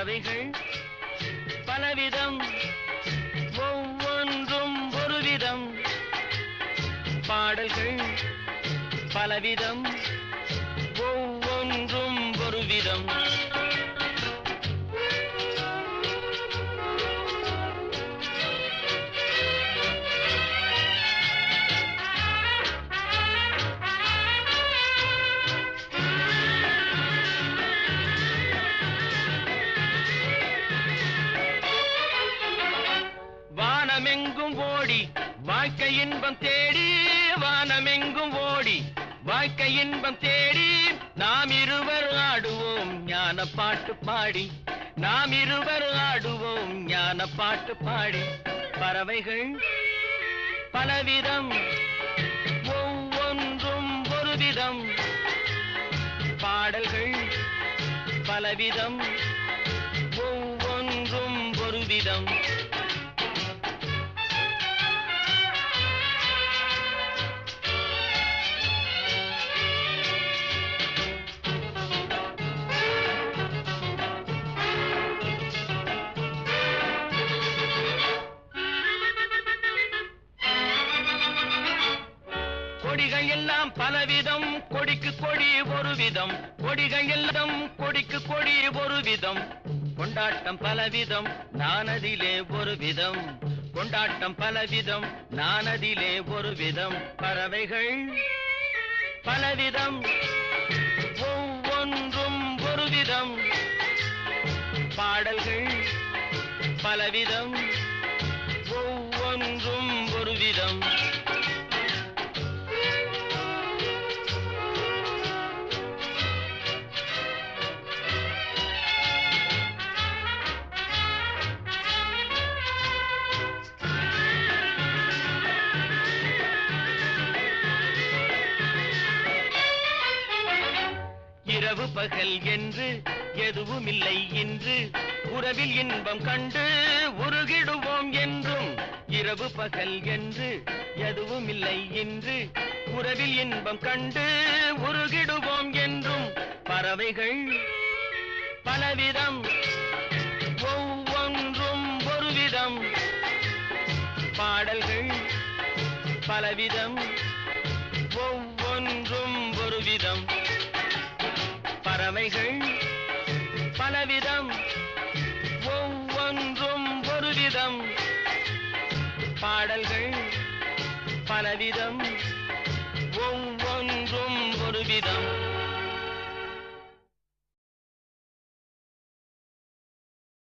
பறவைகள் பலவிதம். ஒவ்வொன்றும் ஒரு விதம் பாடல்கள் பலவிதம். ஒவ்வொன்றும் ஒரு விதம் வானமெங்கும் ஓடி வாழ்க்கை இன்பம் தேடி வானமெங்கும் ஓடி வாழ்க்கை இன்பம் தேடி நாம் இருவர் ஆடுவோம் ஞான பாட்டு பாடி. நாம் இருவர் ஆடுவோம் ஞான பாட்டு பாடி. பறவைகள் பலவிதம் ஒவ்வொன்றும் ஒரு விதம் பாடல்கள் பலவிதம் ஒவ்வொன்றும் ஒரு விதம் கொடிகள் எல்லாம் பலவிதம் கொடிக்கு கொடி ஒரு விதம் கொடிகள் எல்லாம் கொடிக்கு கொடி ஒரு விதம் கொண்டாட்டம் பலவிதம் நானதிலே ஒரு விதம் கொண்டாட்டம் பலவிதம் நானதிலே ஒரு விதம் பறவைகள் பலவிதம் ஒவ்வொன்றும் ஒரு விதம் பாடல்கள் பலவிதம் ஒவ்வொரு இரவு பகல் என்று எதுவுமில்லை இன்று. உறவில் இன்பம் கண்டு உருகிடுவோம் என்றும். இரவு பகல் என்று எதுவுமில்லை இன்று. உறவில் இன்பம் கண்டு உருகிடுவோம் என்றும். பறவைகள் பலவிதம் ஒவ்வொன்றும் ஒருவிதம். பாடல்கள் பலவிதம் ஒவ்வொன்றும் ஒருவிதம். பறவைகள் பலவிதம். ஒவ்வொன்றும் ஒரு விதம் பாடல்கள் பலவிதம். ஒவ்வொன்றும் ஒரு விதம்